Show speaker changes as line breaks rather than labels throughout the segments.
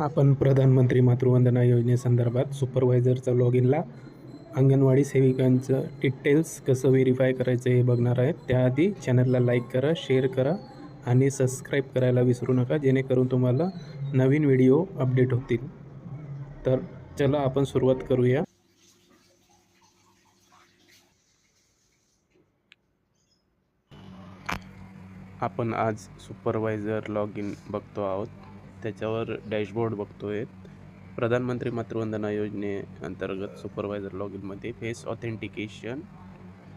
आपण प्रधानमंत्री मातृवंदना योजनेसंदर्भात सुपरवायझरचा लॉग इनला अंगणवाडी सेविकांचं डिटेल्स कसं व्हेरीफाय करायचं हे बघणार आहेत. त्याआधी चॅनलला लाईक करा शेअर करा आणि सबस्क्राईब करायला विसरू नका जेणेकरून तुम्हाला नवीन व्हिडिओ अपडेट होतील. तर चला आपण सुरुवात करूया. आपण आज सुपरवायझर लॉग इन बघतो आहोत. त्याच्यावर डॅशबोर्ड बघतो आहे प्रधानमंत्री मातृवंदना योजनेअंतर्गत सुपरवायझर लॉगिनमध्ये फेस ऑथेंटिकेशन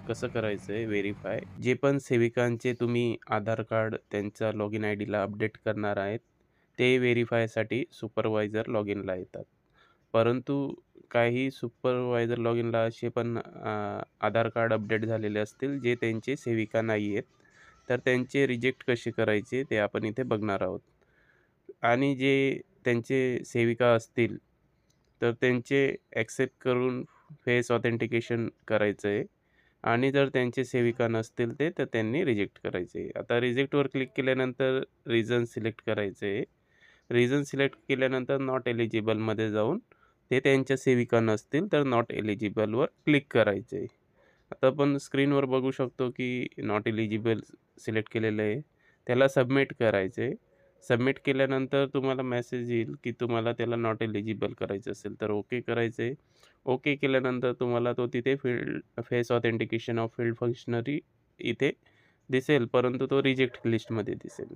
कसं करायचं आहे व्हेरीफाय जे पण सेविकांचे तुम्ही आधार कार्ड त्यांच्या लॉग इन आय डीला अपडेट करणार आहेत ते व्हेरीफायसाठी सुपरवायझर लॉग इनला येतात. परंतु काही सुपरवायझर लॉग इनला असे पण आधार कार्ड अपडेट झालेले असतील जे त्यांचे सेविका नाही आहेत तर त्यांचे रिजेक्ट कसे करायचे ते आपण इथे बघणार आहोत. आणि जे त्यांचे सेविका असतील तर त्यांचे ॲक्सेप्ट करून फेस ऑथेंटिकेशन करायचं आहे आणि जर त्यांचे सेविका नसतील ते तर त्यांनी रिजेक्ट करायचे आहे आता रिजेक्टवर क्लिक केल्यानंतर रिझन सिलेक्ट करायचे आहे रिझन सिलेक्ट केल्यानंतर नॉट एलिजिबलमध्ये जाऊन ते त्यांच्या सेविका नसतील तर नॉट एलिजिबलवर क्लिक करायचे आहे आता आपण स्क्रीनवर बघू शकतो की नॉट एलिजिबल सिलेक्ट केलेलं आहे. त्याला सबमिट करायचे आहे सबमिट केल्यानंतर तुम्हाला मेसेज येईल की तुम्हाला त्याला नॉट एलिजिबल करायचं असेल तर ओके करायचं आहे ओके केल्यानंतर तुम्हाला तो तिथे field face authentication of field functionary इथे दिसेल परंतु तो रिजेक्ट लिस्टमध्ये दिसेल.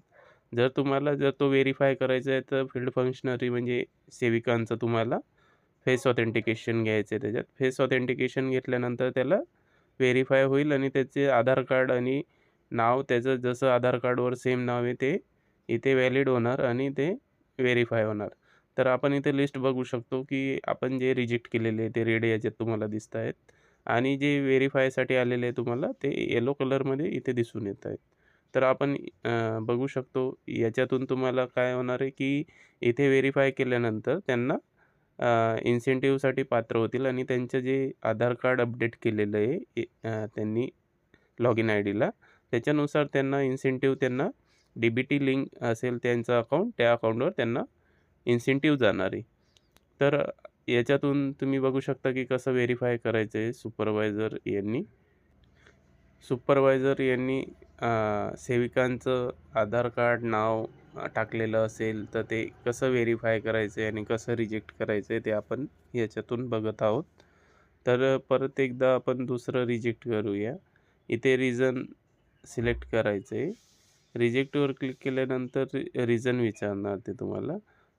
जर तुम्हाला जर तो व्हेरीफाय करायचा आहे तर फील्ड फंक्शनरी म्हणजे सेविकांचं तुम्हाला फेस ऑथेंटिकेशन घ्यायचं आहे त्याच्यात. फेस ऑथेंटिकेशन घेतल्यानंतर त्याला व्हेरीफाय होईल आणि त्याचे आधार कार्ड आणि नाव त्याचं जसं आधार कार्डवर सेम नाव आहे ते इथे व्हॅलिड होणार आणि ते व्हेरीफाय होणार. तर आपण इथे लिस्ट बघू शकतो की आपण जे रिजेक्ट केलेले ते रेड याच्यात तुम्हाला दिसत आहेत. आणि जे व्हेरीफायसाठी आलेले आहे तुम्हाला ते येलो कलरमध्ये इथे दिसून येत आहेत. तर आपण बघू शकतो याच्यातून तुम्हाला काय होणार आहे की इथे व्हेरीफाय केल्यानंतर त्यांना इन्सेंटिव्हसाठी पात्र होतील आणि त्यांचं जे आधार कार्ड अपडेट केलेलं आहे त्यांनी लॉग इन आय डीला त्याच्यानुसार त्यांना इन्सेंटिव्ह त्यांना डी बी टी लिंक असेल त्यांचं अकाउंट त्या अकाउंटवर त्यांना इन्सेंटिव्ह जाणार आहे. तर याच्यातून तुम्ही बघू शकता की कसं व्हेरीफाय करायचं आहे सुपरवायझर यांनी. सुपरवायझर यांनी सेविकांचं आधार कार्ड नाव टाकलेलं असेल तर ते कसं व्हेरीफाय करायचं आहे आणि कसं रिजेक्ट करायचं आहे ते आपण याच्यातून बघत आहोत. तर परत एकदा आपण दुसरं रिजेक्ट करूया. इथे रिझन सिलेक्ट करायचं आहे रिजेक्टवर क्लिक केल्यानंतर रिझन विचारणार ते तुम्हाला.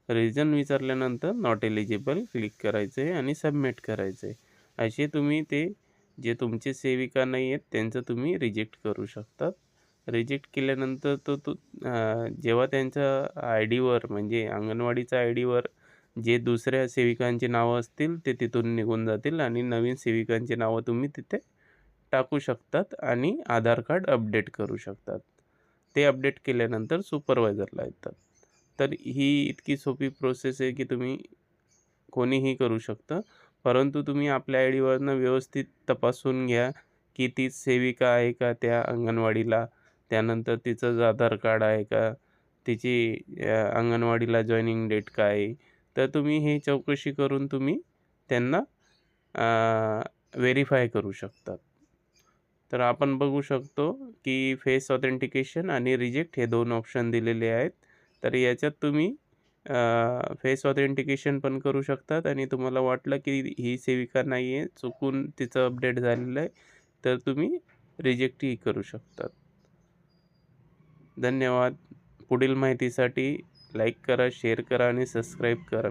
रिझन विचारल्यानंतर नॉट एलिजिबल क्लिक करायचं आहे आणि सबमिट करायचं आहे. असे तुम्ही ते जे तुमचे सेविका नाही आहेत त्यांचं तुम्ही रिजेक्ट करू शकतात. रिजेक्ट केल्यानंतर तो तू जेव्हा त्यांच्या आय डीवर म्हणजे अंगणवाडीच्या आय डीवर जे दुसऱ्या सेविकांची नावं असतील ते तिथून निघून जातील आणि नवीन सेविकांची नावं तुम्ही तिथे टाकू शकतात आणि आधार कार्ड अपडेट करू शकतात. ते अपडेट केल्यानंतर सुपरवायझरला येतात. तर ही इतकी सोपी प्रोसेस आहे की तुम्ही कोणीही करू शकता. परंतु तुम्ही आपल्या आय डीवरनं व्यवस्थित तपासून घ्या की ती सेविका आहे का त्या अंगणवाडीला त्यानंतर तिचं आधार कार्ड आहे का तिची अंगणवाडीला जॉईनिंग डेट काय आहे. तर तुम्ही हे चौकशी करून तुम्ही त्यांना व्हेरीफाय करू शकतात तर आपण बघू शकतो की फेस ऑथेंटिकेशन आणि रिजेक्ट हे दोन ऑप्शन दिलेले आहेत. तर याच्यात तुम्ही फेस ऑथेंटिकेशन पण करू शकतात आणि तुम्हाला वाटलं की ही सेविका नाही आहे चुकून तिचं अपडेट झालेलं आहे तर तुम्ही रिजेक्टही करू शकतात. धन्यवाद. पुढील माहितीसाठी लाईक करा शेअर करा आणि सबस्क्राईब करा.